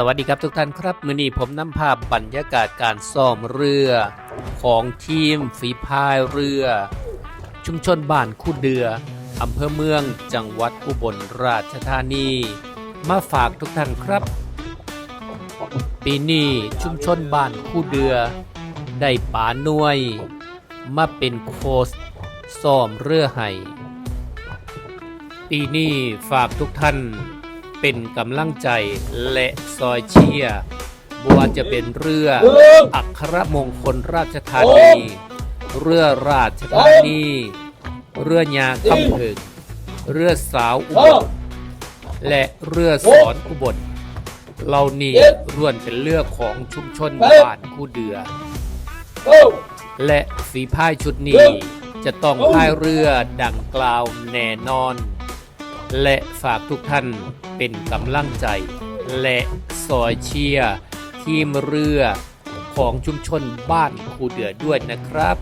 สวัสดีครับทุกท่านครับมือนี้ผมนำภาพบรรยากาศการซ่อมเรือของทีมฝีพายเรือ ชุมชนบ้านคู่เดืออำเภอเมืองจังหวัดอุบลราชธานี มาฝากทุกท่านครับ ปีนี้ชุมชนบ้านคู่เดือ ได้ป่าน่วย มาเป็นโค้ชซ่อมเรือไห้ปีนี้ฝากทุกท่าน เป็นกำลังใจและซอยเชียร์บัวาจะเป็นเรืออัครมงคลราชธานีเรือราชธานีเรือยาคำเพิงเรือสาวอุบลและเรือสอนอุบลเหล่านี้ร่วนเป็นเรือของชุมชนบ้านคู่เดือ และฝีพายชุดนี้จะต้องพายเรือดังกล่าวแน่นอน และฝากทุกท่านเป็นกำลังใจ และซอยเชียร์ทีมเรือของชุมชนบ้านคูเดือด้วยนะครับ